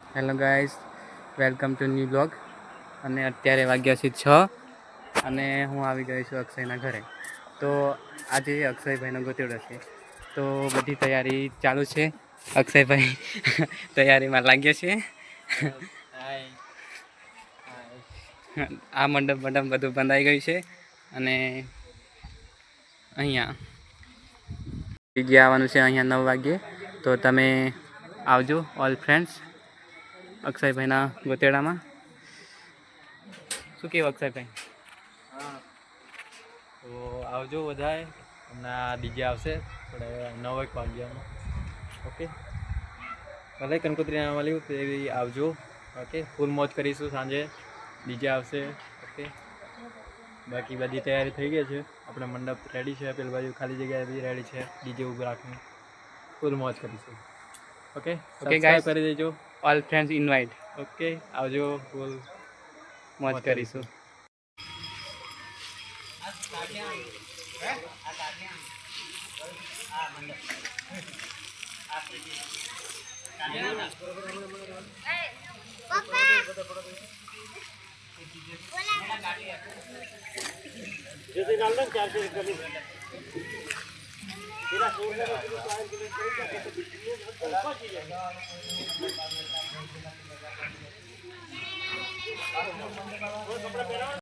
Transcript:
Hello guys welcome to new blog અને અત્યારે વાગ્યા છે છ અને હું આવી ગયો છું અક્ષયના ઘરે. તો આજે અક્ષયભાઈનો ગોતેડો છે. તો બધી તૈયારી ચાલુ છે. અક્ષયભાઈ તૈયારીમાં લાગ્યા છે. આ મંડપ મંડપ બધું બંધાઈ ગયું છે. અને અહીંયા જગ્યા આવવાનું છે અહીંયા નવ વાગ્યે. તો તમે આવજો ઓલ ફ્રેન્ડ્સ અક્ષયભાઈના ગોતેડામાં. શું કેવું અક્ષયભાઈ? તો આવજો બધાએ. હમણાં ડીજે આવશે આપણે નવ એક વાગ્યામાં. ઓકે? ભલે કંકોત્રી મળ્યું તેવી આવજો. ઓકે? ફૂલ મોજ કરીશું સાંજે. ડીજે આવશે. ઓકે? બાકી બધી તૈયારી થઈ ગઈ છે. આપણે મંડપ રેડી છે પેલી બાજુ ખાલી જગ્યાએ બી રેડી છે. ડીજે ઊભું રાખીને. ફૂલ મોજ કરીશું. ઓકે ઓકે ગાય કરી દેજો. ઓલ ફ્રેન્ડ્સ ઇન્વાઇટ ઓકે આવજો. ફૂલ મોજ કરીશું. પપ્પા ਜਿਸੇ ਨਾਲ ਨਾ 400 ਰੁਪਏ ਦੀ ਤੇਰਾ ਸੋਚ ਲੈ ਕਿ 4 ਕਿਲੋ ਚਾਹੀਦਾ ਹੈ ਤਾਂ ਬਿਜਲੀ ਹੈ ਬਹੁਤ ਚੀਜ਼ ਹੈ